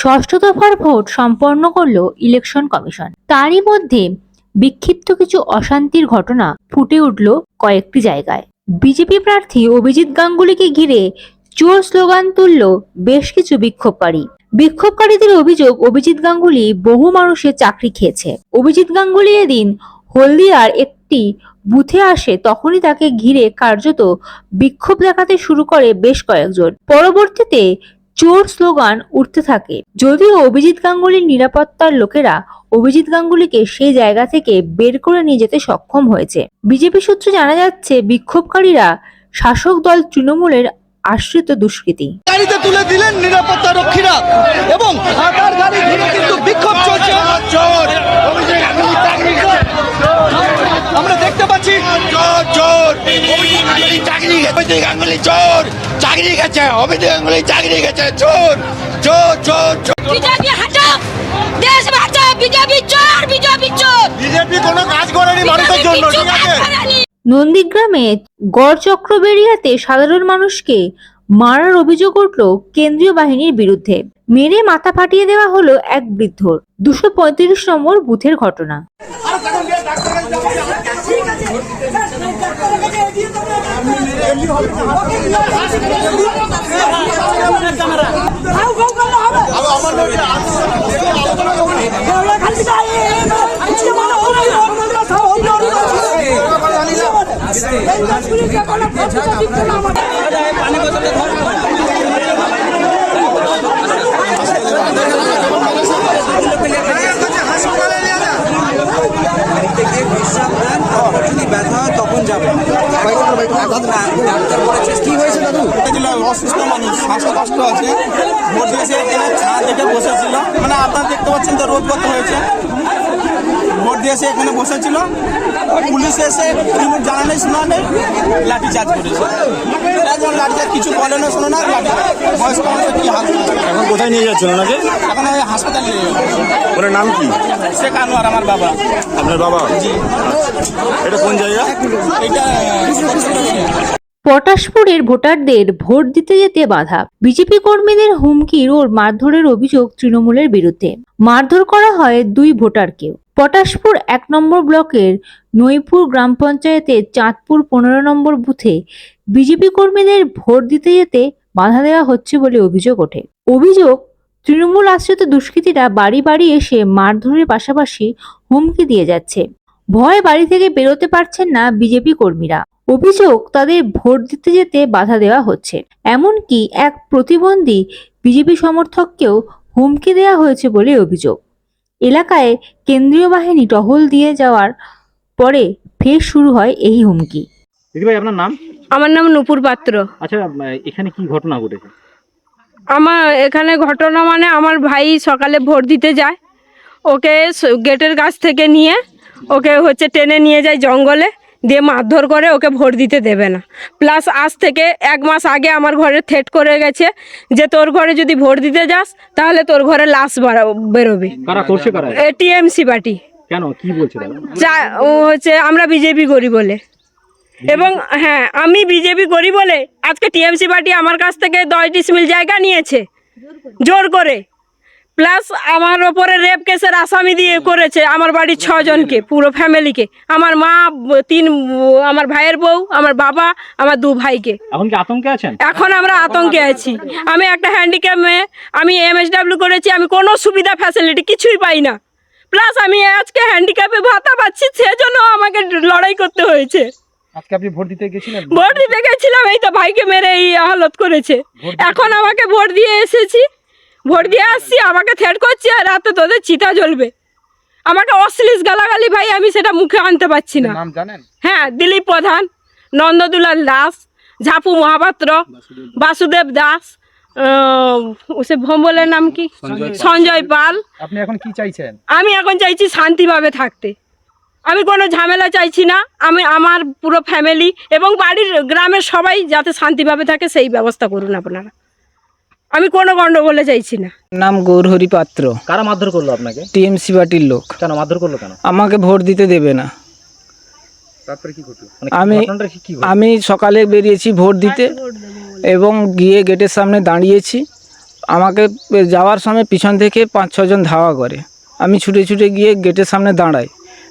ষষ্ঠ দফার ভোট সম্পন্ন করল ইলেকশন কমিশন। তারই মধ্যে বিক্ষিপ্ত কিছু অশান্তির ঘটনা ফুটে উঠল কয়েকটি জায়গায়। বিজেপি প্রার্থী অভিজিৎ গাঙ্গুলিকে ঘিরে চোর স্লোগান তুলল বেশ কিছু বিক্ষোভকারী। বিক্ষোভকারীদের অভিযোগ, অভিজিৎ গাঙ্গুলি বহু মানুষের চাকরি খেয়েছে। অভিজিৎ গাঙ্গুলি এদিন হলদিয়ার একটি বুথে আসে, তখনই তাকে ঘিরে কার্যত বিক্ষোভ দেখাতে শুরু করে বেশ কয়েকজন। পরবর্তীতে চোর স্লোগান উঠতে থাকে যদিও অভিজিৎ গাঙ্গুলির নিরাপত্তার লোকেরা অভিজিৎ গাঙ্গুলিকে সেই জায়গা থেকে বের করে নিয়ে যেতে সক্ষম হয়েছে বিজেপি সূত্রে জানা যাচ্ছে বিক্ষোভকারীরা শাসক দল তৃণমূলের আশ্রিত দুষ্কৃতী গাড়িতে তুলে দিলেন নিরাপত্তা রক্ষীরা এবং গাড়ি ঘিরে কিন্তু বিক্ষোভ চলছে আমরা দেখতে পাচ্ছি চোর চোর চাকরি গেছে। অভিজিৎ গাঙ্গুলি চোর চাকরি গেছে অভিজিৎ গাঙ্গুলি চাকরি গেছে চোর চোর চোর চোর বিজেপি হাঁটাও দেশ বাঁচাও বিজেপি চোর বিজেপি চোর বিজেপি কোনো কাজ করেনি মানুষের জন্য ঠিক আছে? নন্দীগ্রামে গড় চক্র বেরিয়াতে সাধারণ মানুষকে মারার অভিযোগ উঠল কেন্দ্রীয় বাহিনীর বিরুদ্ধে। মেরে মাথা ফাটিয়ে দেওয়া হলো এক বৃদ্ধর। দুশো পঁয়ত্রিশ নম্বর বুথের ঘটনা। বিশ্রাম দেন তারপর যদি ব্যথা হয় তখন যাবেন ডাক্তার বলেছে কি হয়েছে দাদু? অসুস্থ মানুষ শ্বাসকষ্ট আছে। ভোট দিয়েছে এখানে ছা দেখে বসেছিল। মানে আপনারা দেখতে পাচ্ছেন তো রোদ কত হয়েছে। ভোট দিয়েছে এখানে বসেছিল। পুলিশ এসে কোনো জানা নেই শোনা নেই লাঠি চার্জ করেছে। একজন লাঠি চার্জ কিছু বলে না শোনো না বয়স্ক মানুষের কি হাল? এখন কোথায় নিয়ে যাচ্ছেন ওনাকে? এখন এই হাসপাতালে নিয়ে। ওনার নাম কি? শেখ আনোয়ার আমার বাবা। আপনার বাবা? জি। এটা কোন জায়গা? এইটা পটাশপুরের ভোটারদের ভোট দিতে যেতে বাধা। বিজেপি কর্মীদের হুমকির ও মারধরের অভিযোগ তৃণমূলের বিরুদ্ধে। মারধর করা হয় দুই ভোটারকেও। পটাশপুর এক নম্বর ব্লকের নইপুর গ্রাম পঞ্চায়েতের চাঁদপুর পনেরো নম্বর বুথে বিজেপি কর্মীদের ভোট দিতে যেতে বাধা দেওয়া হচ্ছে বলে অভিযোগ ওঠে। অভিযোগ, তৃণমূল আশ্রিত দুষ্কৃতীরা বাড়ি বাড়ি এসে মারধরের পাশাপাশি হুমকি দিয়ে যাচ্ছে। ভয় বাড়ি থেকে বেরোতে পারছেন না বিজেপি কর্মীরা। অভিযোগ, তাদের ভোট দিতে যেতে বাধা দেওয়া হচ্ছে। এমনকি এক প্রতিবন্ধী বিজেপি সমর্থককেও হুমকি দেওয়া হয়েছে বলে অভিযোগ। এলাকায় কেন্দ্রীয় বাহিনী টহল দিয়ে যাওয়ার পরে ফের শুরু হয় এই হুমকি। দিদিভাই আপনার নাম? আমার নাম নুপুর পাত্র। আচ্ছা এখানে কি ঘটনা ঘটেছে? আমার এখানে ঘটনা মানে আমার ভাই সকালে ভোট দিতে যায়। ওকে গেটের কাছ থেকে নিয়ে ওকে হচ্ছে টেনে নিয়ে যায় জঙ্গলে। দিয়ে মারধর করে ওকে ভোট দিতে দেবে না। প্লাস আজ থেকে এক মাস আগে আমার ঘরে থেট করে গেছে যে তোর ঘরে যদি ভোট দিতে যাস তাহলে তোর ঘরে লাশ বেরোবে। এটিএমসি পার্টি। কেন? কি বলছে ও হচ্ছে আমরা বিজেপি করি বলে। এবং হ্যাঁ আমি বিজেপি করি বলে আজকে টিএমসি পার্টি আমার কাছ থেকে দশ ডিসমিল জায়গা নিয়েছে। জোর করে। প্লাস আমার ওপরে রেপ কেসের আসামি দিয়ে করেছে আমার বাড়ির ছজনকে পুরো ফ্যামিলিকে আমার মা তিন আমার ভাইয়ের বউ আমার বাবা আমার দু ভাইকে। এখন কি আতঙ্কে আছেন? এখন আমরা আতঙ্কে আছি। আমি একটা হ্যান্ডিক্যাপ মেয়ে আমি এমএসডাব্লিউ করেছি আমি কোনো সুবিধা ফ্যাসিলিটি কিছুই পাই না। প্লাস আমি আজকে হ্যান্ডিক্যাপে ভাতা পাচ্ছি সেজন্য আমাকে লড়াই করতে হয়েছে। আজকে আপনি ভোট দিতে গেছিলেন? ভোট দিতে গেছিলাম এই তো ভাইকে মেরে এই হালত করেছে। এখন আমাকে ভোট দিয়ে এসেছি। ভোট দিয়ে আসছি আমাকে থ্রেট করছে আর রাতে তোদের চিতা জ্বলবে। আমাকে অশ্লীল গালাগালি ভাই আমি সেটা মুখে আনতে পারছি না। নাম জানেন? হ্যাঁ দিলীপ প্রধান নন্দদুলাল দাস ঝাপু মহাপাত্র বাসুদেব দাস। সে ভোম্বলের নাম কি? সঞ্জয় পাল। আপনি এখন কি চাইছেন? আমি এখন চাইছি শান্তিভাবে থাকতে। আমি কোনো ঝামেলা চাইছি না। আমি আমার পুরো ফ্যামিলি এবং বাড়ির গ্রামের সবাই যাতে শান্তিভাবে থাকে সেই ব্যবস্থা করুন আপনারা। আমি কোনো গণ্ডগোলে চাইছি না। নাম গৌরহরি পাত্র। কারা মারধর করল আপনাকে? টিএমসি পার্টির লোক। কেন মারধর করল কেন? আমাকে ভোট দিতে দেবে না। তারপরে কি ঘটলো? মানে আমি- ঘটনাটা কি- কি ঘটলো? আমি সকালে বেরিয়েছি ভোট দিতে এবং গিয়ে গেটের সামনে দাঁড়িয়েছি। আমাকে যাওয়ার সময় পিছন থেকে পাঁচ ছজন ধাওয়া করে। আমি ছুটে ছুটে গিয়ে গেটের সামনে দাঁড়াই।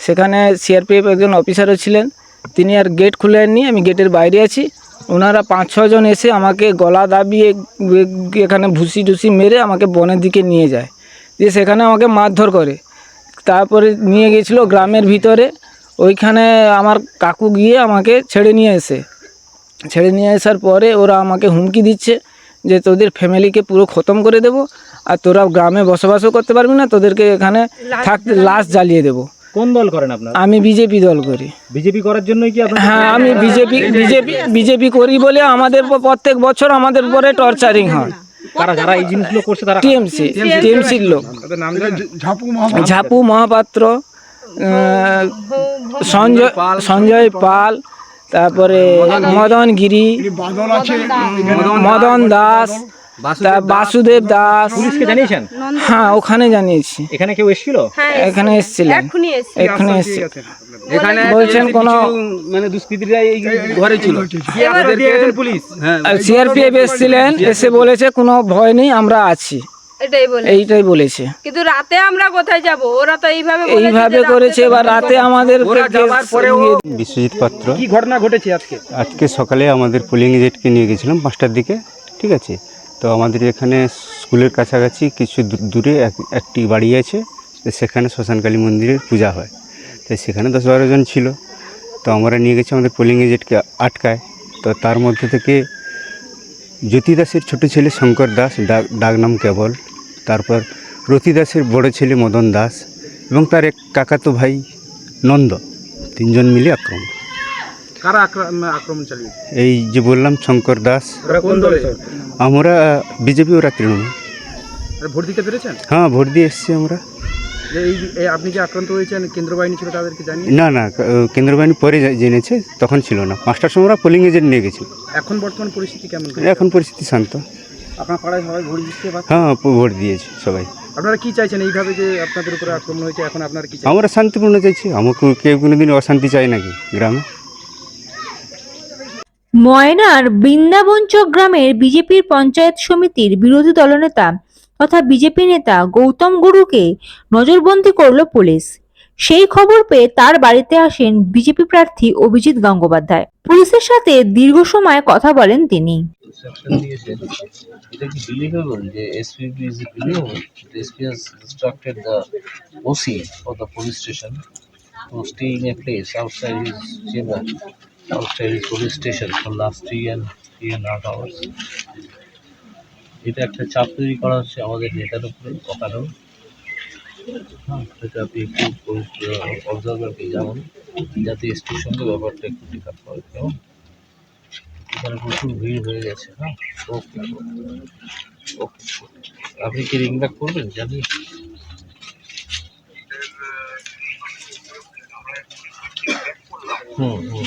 সেখানে সিআরপিএফ একজন অফিসারও ছিলেন। তিনি আর গেট খুলেননি আমি গেটের বাইরে আছি। ওনারা পাঁচ ছজন এসে আমাকে গলা দাবিয়ে এখানে ভুসি টুসি মেরে আমাকে বনের দিকে নিয়ে যায়। দিয়ে সেখানে আমাকে মারধর করে। তারপরে নিয়ে গেছিল গ্রামের ভিতরে। ওইখানে আমার কাকু গিয়ে আমাকে ছেড়ে নিয়ে এসে। ছেড়ে নিয়ে আসার পরে ওরা আমাকে হুমকি দিচ্ছে যে তোদের ফ্যামিলিকে পুরো খতম করে দেব আর তোরা গ্রামে বসবাসও করতে পারবি না তোদেরকে এখানে থাকতে লাশ জ্বালিয়ে দেব। কোন দল করেন আপনার আমি বিজেপি দল করি বিজেপি করার জন্যই কি আপনার হ্যাঁ আমি বিজেপি বিজেপি বিজেপি করি বলে আমাদের প্রত্যেক বছর আমাদের উপরে টর্চারিং হয় তারা যারা এই জিনিসগুলো করছে তারা টিএমসি টিএমসির লোক ঝাপু মহাপাত্র সঞ্জয় সঞ্জয় পাল তারপরে মদন গিরি মদন দাস তা বাসুদেব দাস পুলিশকে জানিয়েছেন? হ্যাঁ ওখানে জানিয়েছি। এখানে কেউ এসেছিল? এখানে এসেছিলেন। এখানে এসছে বলছেন কোনো মানে দুষ্কৃতীরা এই ঘরে ছিল। পুলিশ? সিআরপিএফ এসেছিলেন এসে বলেছে কোনো ভয় নেই আমরা আছি। এটাই বলে এইটাই বলেছে। কিন্তু রাতে আমরা কোথায় যাব? ওরা তো এইভাবে এইভাবে করেছে এবার রাতে আমাদের বিশ্বজিৎ পাত্র। কি ঘটনা ঘটেছে আজকে? আজকে সকালে আমাদের পুলিং এজেন্টকে নিয়ে গেছিলাম পাঁচটার দিকে ঠিক আছে? তো আমাদের এখানে স্কুলের কাছাকাছি কিছু দূরে এক- একটি বাড়ি আছে। সেখানে শ্মশানকালী মন্দিরের পূজা হয়। তো সেখানে দশ বারো জন ছিল। তো আমরা নিয়ে গেছি আমাদের পোলিং এজেন্টকে আটকায়। তো তার মধ্যে থেকে জ্যোতি দাসের ছোটো ছেলে শঙ্কর দাস ডাক নাম কেবল। তারপর রতি দাসের বড় ছেলে মদন দাস এবং তার এক কাকাতো ভাই নন্দ। তিনজন মিলে আক্রমণ। কারা আক্রমণ চালিয়েছে? এই যে বললাম শঙ্কর দাস। ওরা কোন দলে আমরা বিজেপি ওরা তৃণমূল। ভোট দিতে পেরেছেন? হ্যাঁ ভোট দিয়ে এসছি আমরা। এই আপনি যে আক্রান্ত হয়েছেন কেন্দ্র বাহিনী ছিল তাদেরকে জানিয়ে? না না কেন্দ্র বাহিনী পরে জেনেছে তখন ছিল না। পাঁচটার সময় ওরা পোলিং এজেন্ট নিয়ে গেছিল। এখন বর্তমান পরিস্থিতি কেমন? এখন পরিস্থিতি শান্ত। আপনার পাড়ায় সবাই ভোট দিচ্ছে হ্যাঁ ভোট দিয়েছে সবাই। আপনারা কি চাইছেন এইভাবে যে আপনাদের উপরে আক্রমণ হয়েছে এখন আপনারা কি আমরা শান্তিপূর্ণ চাইছি। আমাকে কেউ কোনোদিন অশান্তি চাই নাকি গ্রামে? ময়নার বৃন্দাবনচক গ্রামের বিজেপির পঞ্চায়েত সমিতির বিরোধী দলনেতা তথা বিজেপি নেতা গৌতম গুরুকে নজরবন্দি করল পুলিশ। সেই খবর পেয়ে তার বাড়িতে আসেন বিজেপি প্রার্থী অভিজিৎ গঙ্গোপাধ্যায়। পুলিশের সাথে দীর্ঘ সময় কথা বলেন তিনি। Outside his police station last and three and a half hours. এটা একটা চাপ তৈরি করা হচ্ছে আমাদের নেতার উপরে অকারণ হ্যাঁ এটা আপনি একটু অবজারভারকে যেমন যাতে সঙ্গে ব্যাপারটা একটু টিক করে কেমন এখানে প্রচুর ভিড় হয়ে গেছে হ্যাঁ। ওকে ওকে আপনি কি রিং ব্যাক করবেন, জানি? হুম হুম।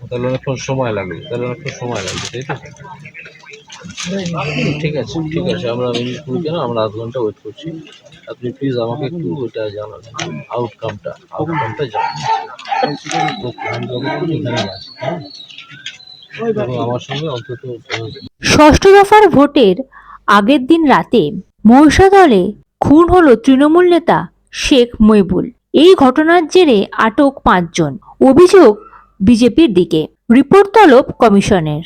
তাহলে অনেকক্ষণ সময় লাগবে তাহলে অনেকক্ষণ সময় লাগবে তাই তো? ঠিক আছে ঠিক আছে, আমরা মিনিট কেন আমরা আধ ঘণ্টা ওয়েট করছি। আপনি প্লিজ আমাকে একটু ওটা জানাবেন আউটকামটা আউটকামটা এবং আমার সঙ্গে অন্তত ষষ্ঠ দফার ভোটের আগের দিন রাতে মহিষাদলে খুন হলো তৃণমূল নেতা শেখ মইবুল এই ঘটনার জেরে আটক পাঁচজন। অভিযোগ বিজেপির দিকে। রিপোর্ট তলব কমিশনের।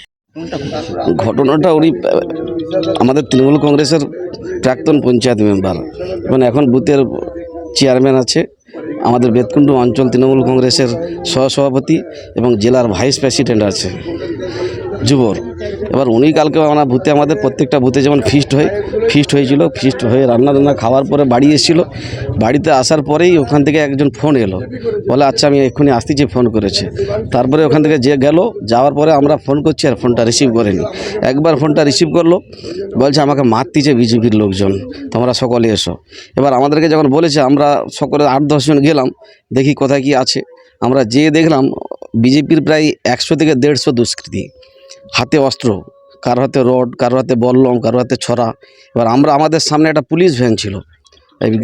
ঘটনাটা উনি, আমাদের তৃণমূল কংগ্রেসের প্রাক্তন পঞ্চায়েত মেম্বার। এবং এখন বুথের চেয়ারম্যান আছে। আমাদের বেতকুণ্ড অঞ্চল তৃণমূল কংগ্রেসের সহসভাপতি এবং জেলার ভাইস প্রেসিডেন্ট আছে, যুবর। এবার উনি কালকে আমরা বুথে, আমাদের প্রত্যেকটা বুথে যেমন ফিস্ট হয় ফিস্ট হয়েছিল ফিস্ট হয়ে রান্না রান্না খাওয়ার পরে বাড়ি এসেছিল। বাড়িতে আসার পরেই ওখান থেকে একজন ফোন এলো, বলে আচ্ছা আমি এক্ষুনি আসতেছি ফোন করেছে। তারপরে ওখান থেকে যে গেল, যাওয়ার পরে আমরা ফোন করছি আর ফোনটা রিসিভ করেনি। একবার ফোনটা রিসিভ করল, বলছে, আমাকে মারতিছে বিজেপির লোকজন, তোমরা সকলে এসো। এবার আমাদেরকে যখন বলেছে, আমরা সকলে আট দশজন গেলাম, দেখি কোথায় কি আছে। আমরা যেয়ে দেখলাম, বিজেপির প্রায় একশো থেকে দেড়শো দুষ্কৃতী। হাতে অস্ত্র, কারও হাতে রড, কারও হাতে বল্লম, কারও হাতে ছড়া। এবার আমরা, আমাদের সামনে একটা পুলিশ ভ্যান ছিল।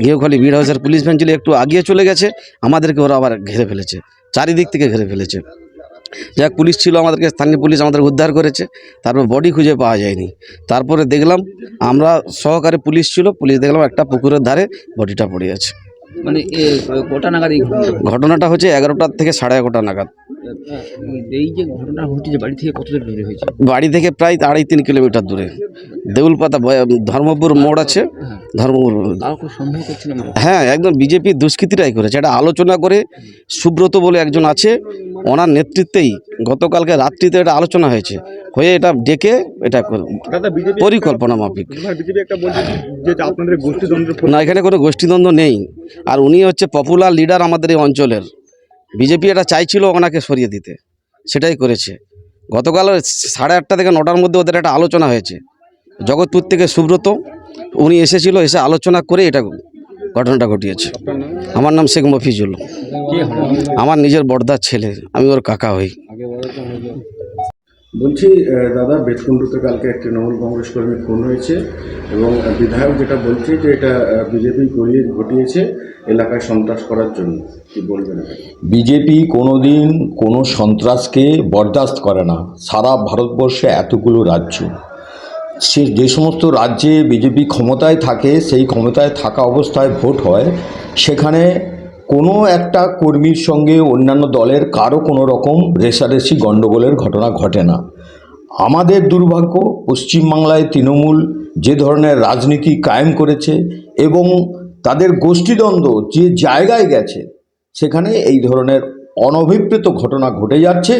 ঘিয়েখালি বিড় হাউসের পুলিশ ভ্যান ছিল, একটু আগিয়ে চলে গেছে, আমাদেরকে ওরা আবার ঘিরে ফেলেছে, চারিদিক থেকে ঘিরে ফেলেছে। যাক পুলিশ ছিল আমাদেরকে, স্থানীয় পুলিশ আমাদের উদ্ধার করেছে, তারপর বডি খুঁজে পাওয়া যায়নি। তারপরে দেখলাম, আমরা সহকারে পুলিশ ছিল, পুলিশ দেখলাম একটা পুকুরের ধারে বডিটা পড়ে আছে। মানে কটা নাগাদ ঘটনাটা? হচ্ছে এগারোটার থেকে সাড়ে এগারোটা নাগাদ। এই যে ঘটনা ঘটেছে বাড়ি থেকে কতটা দূরে হয়েছে? বাড়ি থেকে প্রায় আড়াই তিন কিলোমিটার দূরে। দেউলপাতা ধর্মপুর মোড় আছে। ধর্মপুর। কাউকে হ্যাঁ? একদম বিজেপি দুষ্কৃতিরাই করেছে। এটা আলোচনা করে সুব্রত বলে একজন আছে ওনার নেতৃত্বেই গতকালকে রাত্রিতে এটা আলোচনা হয়েছে। হয়ে এটা ডেকে এটা পরিকল্পনা মাফিক। বিজেপি একটা বলছে যে আপনাদের গোষ্ঠীদ্বন্দ্বের না এখানে কোনো গোষ্ঠীদ্বন্দ্ব নেই। আর উনি হচ্ছে পপুলার লিডার আমাদের এই অঞ্চলের। বিজেপি এটা চাইছিল ওনাকে সরিয়ে দিতে সেটাই করেছে। গতকাল সাড়ে আটটা থেকে নটার মধ্যে ওদের একটা আলোচনা হয়েছে। জগৎপুর থেকে সুব্রত উনি এসেছিল এসে আলোচনা করে এটা ঘটনাটা ঘটিয়েছে। আমার নাম শেখ মফিজুল। আমার নিজের বর্দার ছেলে আমি ওর কাকা হই। বলছি দাদা, বেতকুণ্ডুতে কালকে এক তৃণমূল কংগ্রেস কর্মী খুন হয়েছে এবং বিধায়ক যেটা বলছে যে এটা বিজেপি করিয়ে ঘটিয়েছে এলাকায় সন্ত্রাস করার জন্য। কি বলবেন? বিজেপি কোনোদিন কোনো সন্ত্রাসকে বরদাস্ত করে না। সারা ভারতবর্ষে এতগুলো রাজ্য। সে যে সমস্ত রাজ্যে বিজেপি ক্ষমতায় থাকে, সেই ক্ষমতায় থাকা অবস্থায় ভোট হয়, সেখানে কোনো একটা কর্মীর সঙ্গে অন্যান্য দলের কারও কোনো রকম রেশারেশি গণ্ডগোলের ঘটনা ঘটে না। আমাদের দুর্ভাগ্য, পশ্চিমবাংলায় তৃণমূল যে ধরনের রাজনীতি কায়েম করেছে এবং তাদের গোষ্ঠীদ্বন্দ্ব যে জায়গায় গেছে, সেখানে এই ধরনের অনভিপ্রেত ঘটনা ঘটে যাচ্ছে।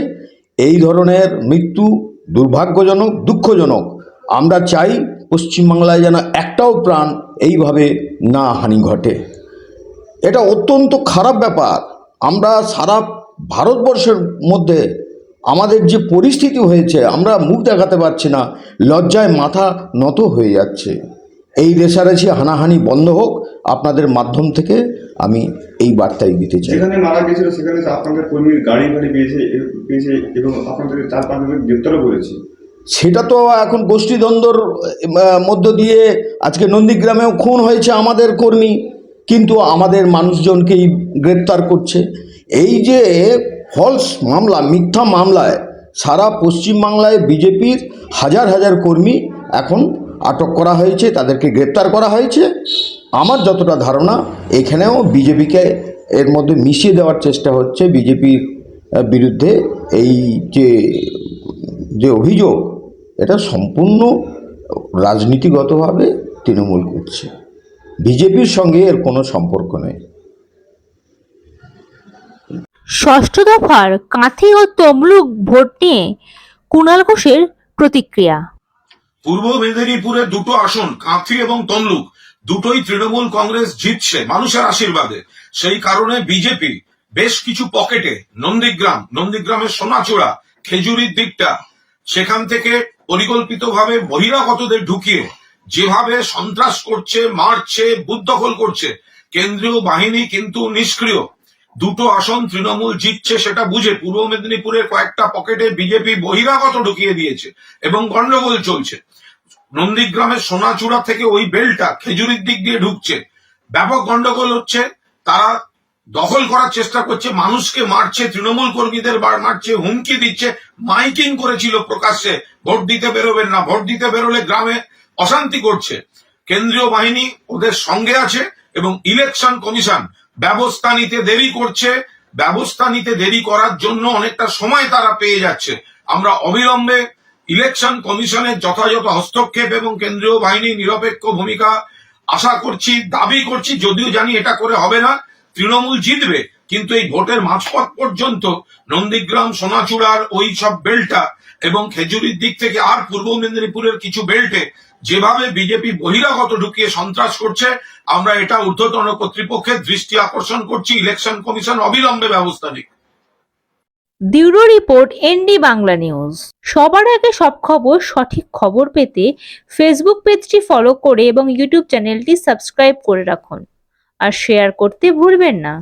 এই ধরনের মৃত্যু দুর্ভাগ্যজনক, দুঃখজনক। আমরা চাই পশ্চিমবাংলায় যেন একটাও প্রাণ এইভাবে না হানি ঘটে। এটা অত্যন্ত খারাপ ব্যাপার। আমরা সারা ভারতবর্ষের মধ্যে আমাদের যে পরিস্থিতি হয়েছে আমরা মুখ দেখাতে পারছি না লজ্জায় মাথা নত হয়ে যাচ্ছে। এই রেশারেশি হানাহানি বন্ধ হোক আপনাদের মাধ্যম থেকে আমি এই বার্তাই দিতে চাই। যেখানে মারা গেছিল সেখানে আপনাদের কর্মীর গাড়ি গাড়ি পেয়েছে পেয়েছে এবং আপনাদের চার পাঁচজনের গ্রেপ্তারও করেছে। সেটা তো এখন গোষ্ঠীদ্বন্দ্বর মধ্য দিয়ে আজকে নন্দীগ্রামেও খুন হয়েছে আমাদের কর্মী। কিন্তু আমাদের মানুষজনকেই গ্রেপ্তার করছে। এই যে ফলস মামলা, মিথ্যা মামলায় সারা পশ্চিমবাংলায় বিজেপির হাজার হাজার কর্মী এখন আটক করা হয়েছে, তাদেরকে গ্রেপ্তার করা হয়েছে। আমার যতটা ধারণা, এখানেও বিজেপিকে এর মধ্যে মিশিয়ে দেওয়ার চেষ্টা হচ্ছে বিজেপির বিরুদ্ধে। এই যে যে অভিযোগ, এটা সম্পূর্ণ রাজনীতিগতভাবে তৃণমূল করছে। বিজেপির সঙ্গে এর কোনো সম্পর্ক নেই। ষষ্ঠ দফার কাঁথি ও তমলুক ভোট নিয়ে কুণাল ঘোষের প্রতিক্রিয়া। পূর্ব মেদিনীপুরে দুটো আসন কাঁথি এবং তমলুক। দুটোই তৃণমূল কংগ্রেস জিতছে মানুষের আশীর্বাদে। সেই কারণে বিজেপি বেশ কিছু পকেটে নন্দীগ্রাম নন্দীগ্রামের সোনাচূড়া খেজুরির দিকটা সেখান থেকে পরিকল্পিতভাবে বহিরাগতদের ঢুকিয়ে যেভাবে সন্ত্রাস করছে, মারছে, বুদ্ধখল করছে, কেন্দ্রীয় বাহিনী কিন্তু নিষ্ক্রিয়। দুটো আসন তৃণমূল জিতছে সেটা বুঝে পূর্ব মেদিনীপুরের কয়েকটা পকেটে বিজেপি বহিরাগত ঢুকিয়ে দিয়েছে এবং গন্ডগোল চলছে। নন্দীগ্রামের সোনাচূড়া থেকে ওই বেলটা খেজুরির দিক দিয়ে ঢুকছে। ব্যাপক গন্ডগোল হচ্ছে, তারা দখল করার চেষ্টা করছে, মানুষকে মারছে, তৃণমূল কর্মীদের মারছে, হুমকি দিচ্ছে, মাইকিং করেছিল প্রকাশ্যে, ভোট দিতে বেরোবেন না, ভোট দিতে বেরোলে গ্রামে অশান্তি করছে। কেন্দ্রীয় বাহিনী ওদের সঙ্গে আছে এবং ইলেকশন কমিশন ব্যবস্থা নিতে দেরি করছে। ব্যবস্থা নিতে দেরি করার জন্য অনেকটা সময় তারা পেয়ে যাচ্ছে। আমরা অবিলম্বে ইলেকশন কমিশনের যথাযথ হস্তক্ষেপ এবং কেন্দ্রীয় বাহিনীর নিরপেক্ষ ভূমিকা আশা করছি, দাবি করছি, যদিও জানি এটা করে হবে না, তৃণমূল জিতবে, কিন্তু এই ভোটের মাঝপথ পর্যন্ত নন্দীগ্রাম, সোনাচূড়ার ওই সব বেল্টটা এবং খেজুরির দিক থেকে আর পূর্ব মেদিনীপুরের কিছু বেল্টে যেভাবে বিজেপি বহিরাগত ঢুকিয়ে সন্ত্রাস করছে, আমরা এটা ঊর্ধ্বতন কর্তৃপক্ষের দৃষ্টি আকর্ষণ করছি, ইলেকশন কমিশন অবিলম্বে ব্যবস্থা নিক। Bureau report, ND Bangla news. সবার আগে সব খবর, সঠিক খবর পেতে ফেসবুক পেজটি ফলো করে এবং ইউটিউব চ্যানেলটি সাবস্ক্রাইব করে রাখুন। আর শেয়ার করতে ভুলবেন না।